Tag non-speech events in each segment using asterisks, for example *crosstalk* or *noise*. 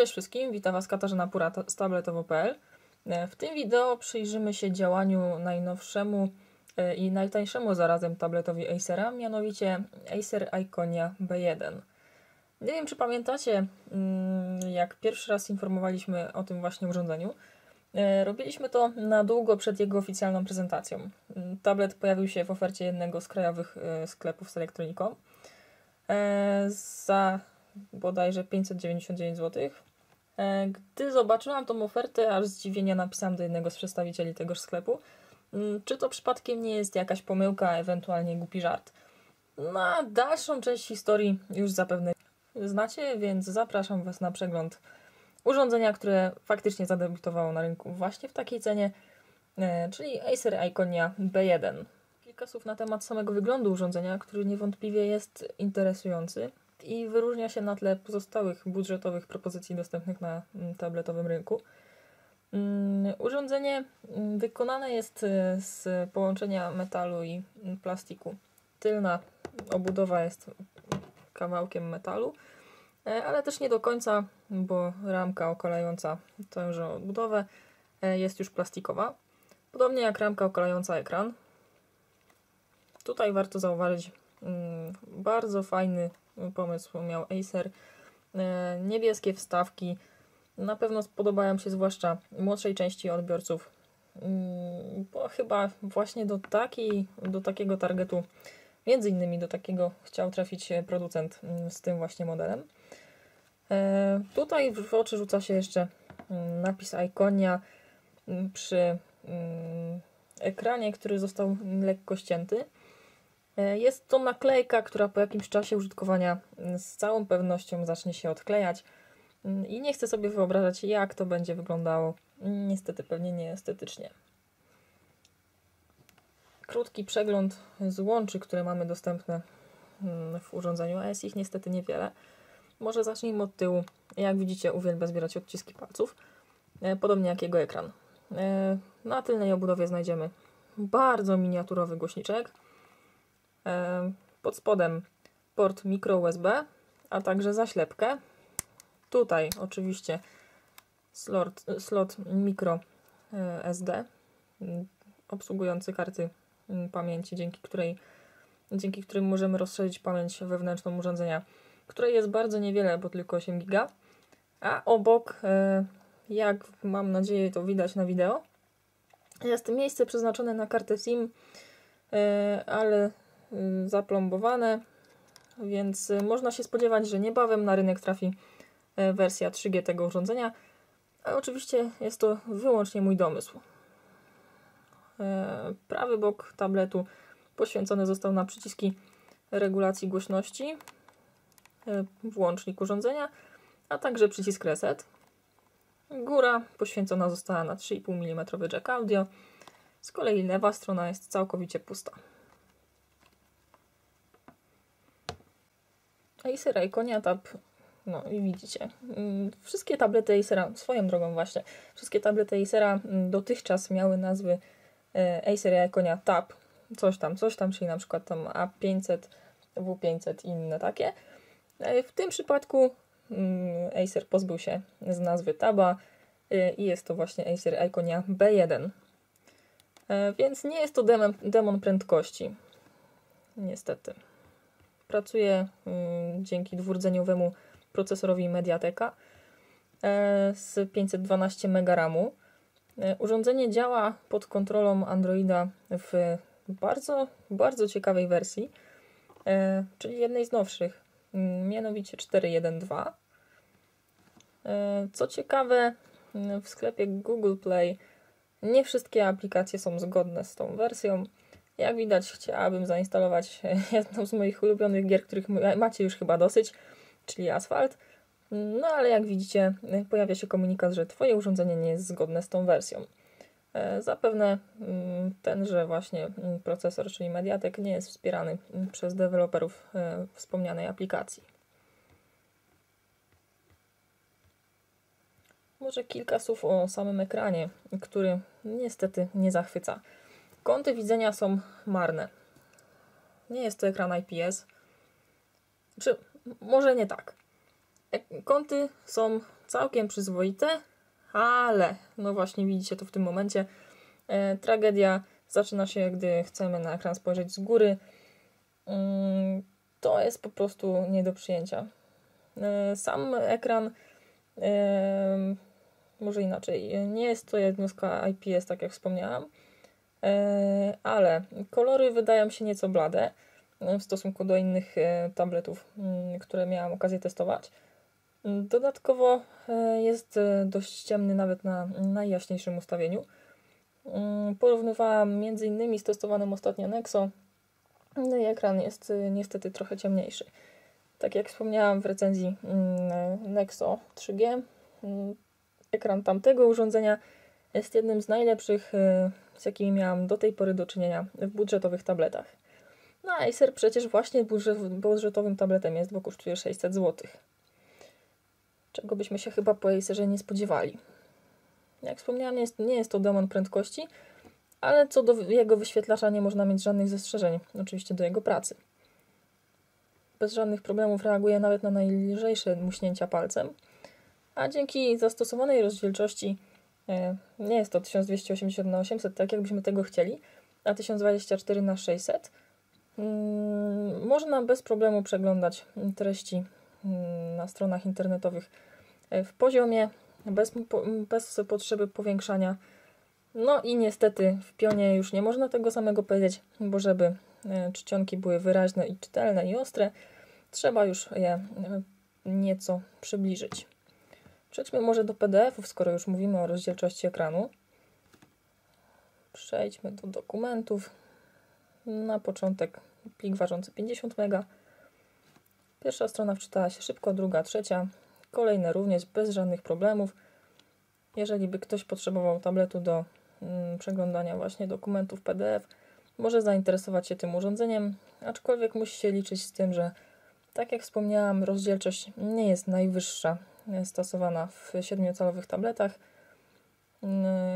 Cześć wszystkim, witam Was Katarzyna Pura z tabletowo.pl. E, w tym wideo przyjrzymy się działaniu najnowszemu e, i najtańszemu zarazem tabletowi Acera, mianowicie Acer Iconia B1. Nie wiem, czy pamiętacie, mm, jak pierwszy raz informowaliśmy o tym właśnie urządzeniu. E, robiliśmy to na długo przed jego oficjalną prezentacją. Mm, tablet pojawił się w ofercie jednego z krajowych sklepów z elektroniką. Za bodajże 599 zł. E, gdy zobaczyłam tą ofertę, aż zdziwienia napisałam do jednego z przedstawicieli tegoż sklepu, mm, czy to przypadkiem nie jest jakaś pomyłka, ewentualnie głupi żart. Na dalszą część historii już zapewne znacie, więc zapraszam Was na przegląd urządzenia, które faktycznie zadebiutowało na rynku właśnie w takiej cenie, e, czyli Acer Iconia B1. Kilka słów na temat samego wyglądu urządzenia, który niewątpliwie jest interesujący i wyróżnia się na tle pozostałych budżetowych propozycji dostępnych na mm, tabletowym rynku. Mm, urządzenie mm, wykonane jest e, z połączenia metalu i plastiku. Tylna obudowa jest kawałkiem metalu, e, ale też nie do końca, bo ramka okalająca tęże obudowę e, jest już plastikowa. Podobnie jak ramka okalająca ekran. Tutaj warto zauważyć bardzo fajny pomysł miał Acer. E, niebieskie wstawki na pewno spodobają się zwłaszcza młodszej części odbiorców, mm, bo chyba właśnie do, takiej, do takiego targetu, między innymi do takiego chciał trafić producent mm, z tym właśnie modelem. E, tutaj w oczy rzuca się jeszcze mm, napis Iconia przy ekranie, który został lekko ścięty. E, jest to naklejka, która po jakimś czasie użytkowania mm, z całą pewnością zacznie się odklejać mm, i nie chcę sobie wyobrażać, jak to będzie wyglądało. Mm, niestety, pewnie nieestetycznie. Krótki przegląd złączy, które mamy dostępne w urządzeniu, a jest ich niestety niewiele. Może zacznijmy od tyłu. Jak widzicie, uwielbia zbierać odciski palców, e, podobnie jak jego ekran. E, na tylnej obudowie znajdziemy bardzo miniaturowy głośniczek, pod spodem port micro USB, a także zaślepkę. Tutaj oczywiście slot, slot micro e, SD obsługujący karty pamięci, dzięki której dzięki którym możemy rozszerzyć pamięć wewnętrzną urządzenia, której jest bardzo niewiele, bo tylko 8 GB. A obok, e, jak mam nadzieję to widać na wideo, jest miejsce przeznaczone na kartę SIM, e, ale zaplombowane, więc y, można się spodziewać, że niebawem na rynek trafi y, wersja 3G tego urządzenia. A oczywiście jest to wyłącznie mój domysł. Prawy bok tabletu poświęcony został na przyciski regulacji głośności, włącznik urządzenia, a także przycisk reset. Góra poświęcona została na 3,5 mm jack audio, z kolei lewa strona jest całkowicie pusta. Acera i Konia Tab, no i widzicie, mm, wszystkie tablety Acera, swoją drogą właśnie, wszystkie tablety Acera mm, dotychczas miały nazwy e, Acer i Konia Tab, coś tam, coś tam, czyli na przykład tam A500, W500 i inne takie. E, w tym przypadku mm, Acer pozbył się z nazwy Taba e, i jest to właśnie Acer Iconia B1. Więc nie jest to demon, demon prędkości. Niestety. Pracuje mm, dzięki dwurdzeniowemu procesorowi Mediateka e, z 512 MB RAMu. E, urządzenie działa pod kontrolą Androida w bardzo, bardzo ciekawej wersji, e, czyli jednej z nowszych, mianowicie 4.1.2. Co ciekawe, w sklepie Google Play nie wszystkie aplikacje są zgodne z tą wersją. Jak widać, chciałabym zainstalować *laughs* jedną z moich ulubionych gier, których macie już chyba dosyć, czyli Asphalt. No ale jak widzicie, pojawia się komunikat, że Twoje urządzenie nie jest zgodne z tą wersją. E, zapewne mm, tenże właśnie mm, procesor, czyli Mediatek, nie jest wspierany mm, przez deweloperów e, wspomnianej aplikacji. Może kilka słów o samym ekranie, który niestety nie zachwyca. Kąty widzenia są marne. Nie jest to ekran IPS. Czy może nie tak. Kąty są całkiem przyzwoite, ale no właśnie widzicie to w tym momencie. E, tragedia zaczyna się, gdy chcemy na ekran spojrzeć z góry. Mm, to jest po prostu nie do przyjęcia. E, sam ekran, e, może inaczej, nie jest to jednostka IPS, tak jak wspomniałam, ale kolory wydają się nieco blade w stosunku do innych tabletów, mm, które miałam okazję testować. Dodatkowo jest dość ciemny nawet na najjaśniejszym ustawieniu. Mm, porównywałam innymi z testowanym ostatnio Nexo. No i ekran jest niestety trochę ciemniejszy. Tak jak wspomniałam w recenzji mm, Nexo 3G, mm, ekran tamtego urządzenia jest jednym z najlepszych, z jakimi miałam do tej pory do czynienia w budżetowych tabletach. No a Acer przecież właśnie budżetowym tabletem jest, bo kosztuje 600 zł. Czego byśmy się chyba po Acerze nie spodziewali. Jak wspomniałam, nie jest, nie jest to demon prędkości, ale co do jego wyświetlacza nie można mieć żadnych zastrzeżeń, oczywiście do jego pracy bez żadnych problemów reaguje nawet na najlżejsze muśnięcia palcem, a dzięki zastosowanej rozdzielczości nie jest to 1280 na 800 tak jakbyśmy tego chcieli, a 1024 na 600 mm, można bez problemu przeglądać treści mm, na stronach internetowych e, w poziomie, bez, bez potrzeby powiększania. No i niestety w pionie już nie można tego samego powiedzieć, bo żeby E, czcionki były wyraźne i czytelne i ostre, trzeba już je e, nieco przybliżyć. Przejdźmy może do PDF-ów, skoro już mówimy o rozdzielczości ekranu. Przejdźmy do dokumentów. Na początek plik ważący 50 MB. Pierwsza strona wczytała się szybko, druga, trzecia. Kolejne również bez żadnych problemów. Jeżeli by ktoś potrzebował tabletu do mm, przeglądania właśnie dokumentów PDF, może zainteresować się tym urządzeniem, aczkolwiek musi się liczyć z tym, że tak jak wspomniałam, rozdzielczość nie jest najwyższa stosowana w 7-calowych tabletach.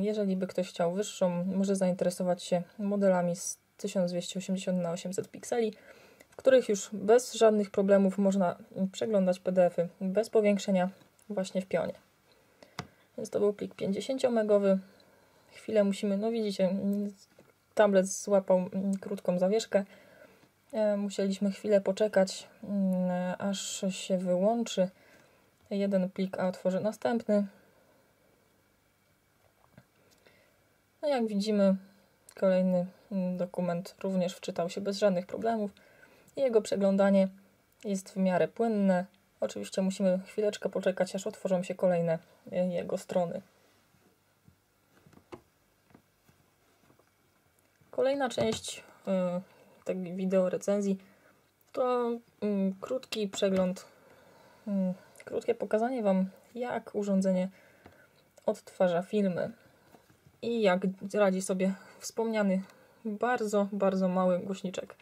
Jeżeli by ktoś chciał wyższą, może zainteresować się modelami z 1280 na 800 pikseli, w których już bez żadnych problemów można przeglądać PDFy bez powiększenia właśnie w pionie. Więc to był plik 50 megowy. Chwilę musimy, no widzicie, tablet złapał mm, krótką zawieszkę. E, musieliśmy chwilę poczekać, mm, aż się wyłączy jeden plik, a otworzy następny. No jak widzimy, kolejny mm, dokument również wczytał się bez żadnych problemów. Jego przeglądanie jest w miarę płynne. Oczywiście musimy chwileczkę poczekać, aż otworzą się kolejne e, jego strony. Kolejna część y, tak wideo recenzji to y, krótki przegląd, y, krótkie pokazanie Wam, jak urządzenie odtwarza filmy i jak radzi sobie wspomniany bardzo, bardzo mały głośniczek.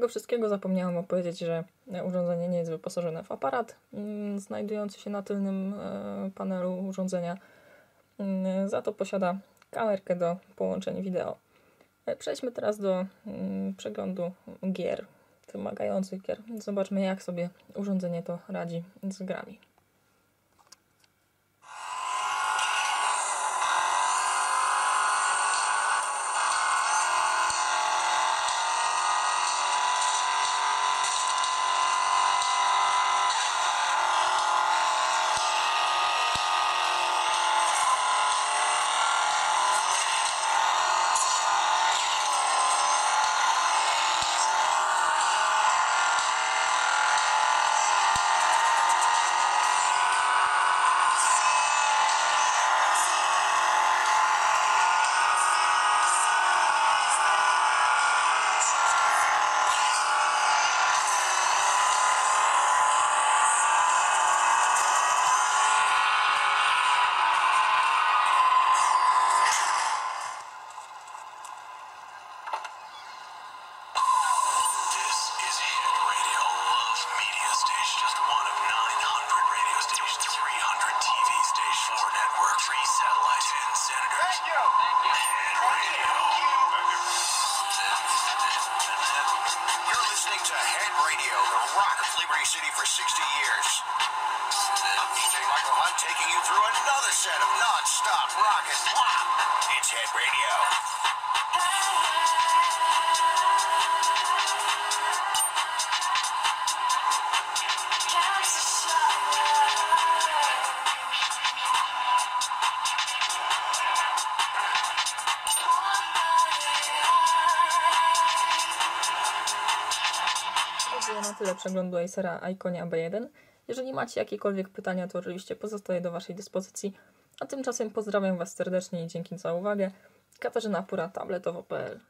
Tego wszystkiego zapomniałam opowiedzieć, że urządzenie nie jest wyposażone w aparat mm, znajdujący się na tylnym e, panelu urządzenia. Mm, za to posiada kamerkę do połączeń wideo. E, przejdźmy teraz do mm, przeglądu gier, wymagających gier. Zobaczmy, jak sobie urządzenie to radzi z grami. rock of Liberty City for 60 years. DJ Michael Hunt taking you through another set of non-stop rock and pop. It's Head Radio. Na tyle przeglądu Acera Iconia B1. Jeżeli macie jakiekolwiek pytania, to oczywiście pozostaję do Waszej dyspozycji. A tymczasem pozdrawiam Was serdecznie i dzięki za uwagę. Katarzyna Pura, tabletowo.pl